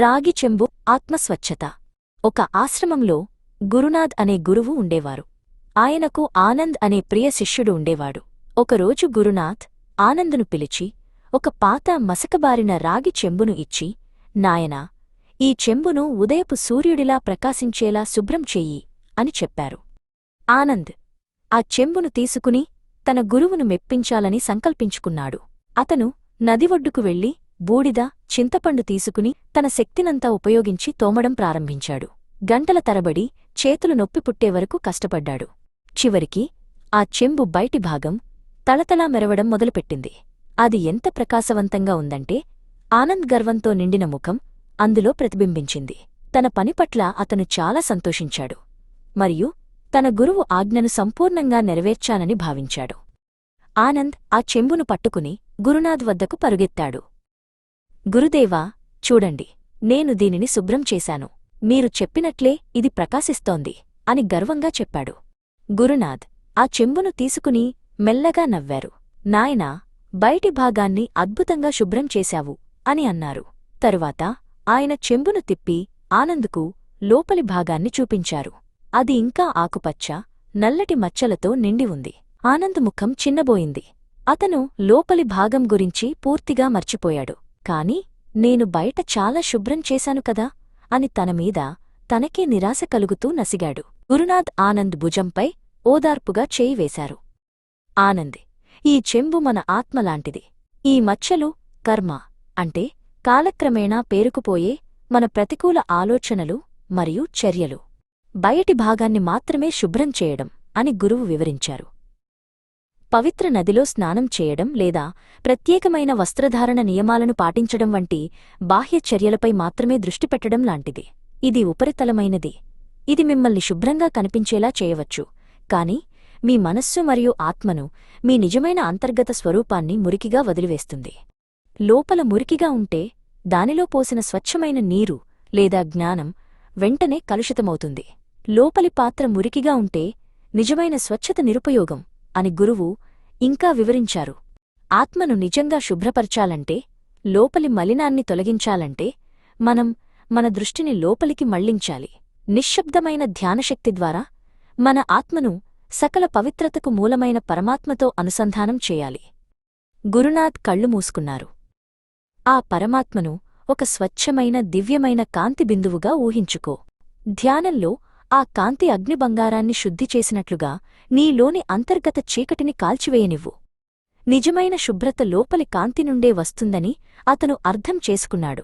రాగి చెంబు ఆత్మస్వచ్ఛత. ఒక ఆశ్రమంలో గురునాథ్ అనే గురువు ఉండేవారు. ఆయనకు ఆనంద్ అనే ప్రియ శిష్యుడు ఉండేవాడు. ఒకరోజు గురునాథ్ ఆనందును పిలిచి ఒక పాత మసకబారిన రాగి చెంబును ఇచ్చి నాయనా ఈ చెంబును ఉదయపు సూర్యుడిలా ప్రకాశించేలా శుభ్రం చెయ్యి అని చెప్పారు. ఆనంద్ ఆ చెంబును తీసుకుని తన గురువును మెప్పించాలని సంకల్పించుకున్నాడు. అతను నది ఒడ్డుకు వెళ్ళి బూడిద చింతపండు తీసుకుని తన శక్తినంతా ఉపయోగించి తోమడం ప్రారంభించాడు. గంటల తరబడి చేతులు నొప్పి పుట్టేవరకు కష్టపడ్డాడు. చివరికి ఆ చెంబు బయటి భాగం తళతళా మెరవడం మొదలుపెట్టింది. అది ఎంత ప్రకాశవంతంగా ఉందంటే ఆనంద్ గర్వంతో నిండిన ముఖం అందులో ప్రతిబింబించింది. తన పనిపట్ల అతను చాలా సంతోషించాడు. మరియు తన గురువు ఆజ్ఞను సంపూర్ణంగా నెరవేర్చానని భావించాడు. ఆనంద్ ఆ చెంబును పట్టుకుని గురునాథ్ వద్దకు పరుగెత్తాడు. గురుదేవా చూడండి నేను దీనిని శుభ్రం చేశాను. మీరు చెప్పినట్లే ఇది ప్రకాశిస్తోంది అని గర్వంగా చెప్పాడు. గురునాథ్ ఆ చెంబును తీసుకుని మెల్లగా నవ్వారు. నాయనా బయటి భాగాన్ని అద్భుతంగా శుభ్రం చేశావు అని అన్నారు. తరువాత ఆయన చెంబును తిప్పి ఆనందుకు లోపలి భాగాన్ని చూపించారు. అది ఇంకా ఆకుపచ్చ నల్లటి మచ్చలతో నిండి ఉంది. ఆనంద్ ముఖం చిన్నబోయింది. అతను లోపలి భాగం గురించి పూర్తిగా మర్చిపోయాడు. కాని నేను బయట చాలా శుభ్రం చేశాను కదా అని తనమీద తనకే నిరాశ కలుగుతూ నసిగాడు. గురునాథ్ ఆనంద్ భుజంపై ఓదార్పుగా చేయి వేశారు. ఆనంద్ ఈ చెంబు మన ఆత్మలాంటిది ఈ మచ్చలు కర్మ అంటే కాలక్రమేణా పేరుకుపోయే మన ప్రతికూల ఆలోచనలు మరియు చర్యలు. బయటి భాగాన్ని మాత్రమే శుభ్రం చేయడం అని గురువు వివరించారు. పవిత్ర నదిలో స్నానం చేయడం లేదా ప్రత్యేకమైన వస్త్రధారణ నియమాలను పాటించడం వంటి బాహ్య చర్యలపై మాత్రమే దృష్టి పెట్టడం లాంటిది. ఇది ఉపరితలమైనది. ఇది మిమ్మల్ని శుభ్రంగా కనిపించేలా చేయవచ్చు. కాని మీ మనస్సు మరియు ఆత్మను మీ నిజమైన అంతర్గత స్వరూపాన్ని మురికిగా వదిలివేస్తుంది. లోపల మురికిగా ఉంటే దానిలో పోసిన స్వచ్ఛమైన నీరు లేదా జ్ఞానం వెంటనే కలుషితమవుతుంది. లోపలి పాత్ర మురికిగా ఉంటే నిజమైన స్వచ్ఛత నిరుపయోగం. అని గురువు ఇంకా వివరించారు. ఆత్మను నిజంగా శుభ్రపరచాలంటే లోపలి మలినాన్ని తొలగించాలంటే మనం మన దృష్టిని లోపలికి మళ్ళించాలి. నిశ్శబ్దమైన ధ్యానశక్తి ద్వారా మన ఆత్మను సకల పవిత్రతకు మూలమైన పరమాత్మతో అనుసంధానం చేయాలి. గురునాథ్ కళ్ళు మూసుకున్నారు. ఆ పరమాత్మను ఒక స్వచ్ఛమైన దివ్యమైన కాంతి బిందువుగా ఊహించుకో. ధ్యానంలో ఆ కాంతి అగ్నిబంగారాన్ని శుద్ధి చేసినట్లుగా నీలోని అంతర్గత చీకటిని కాల్చివేయనివ్వు. నిజమైన శుభ్రత లోపలి కాంతి నుండే వస్తుందని అతను అర్థం చేసుకున్నాడు.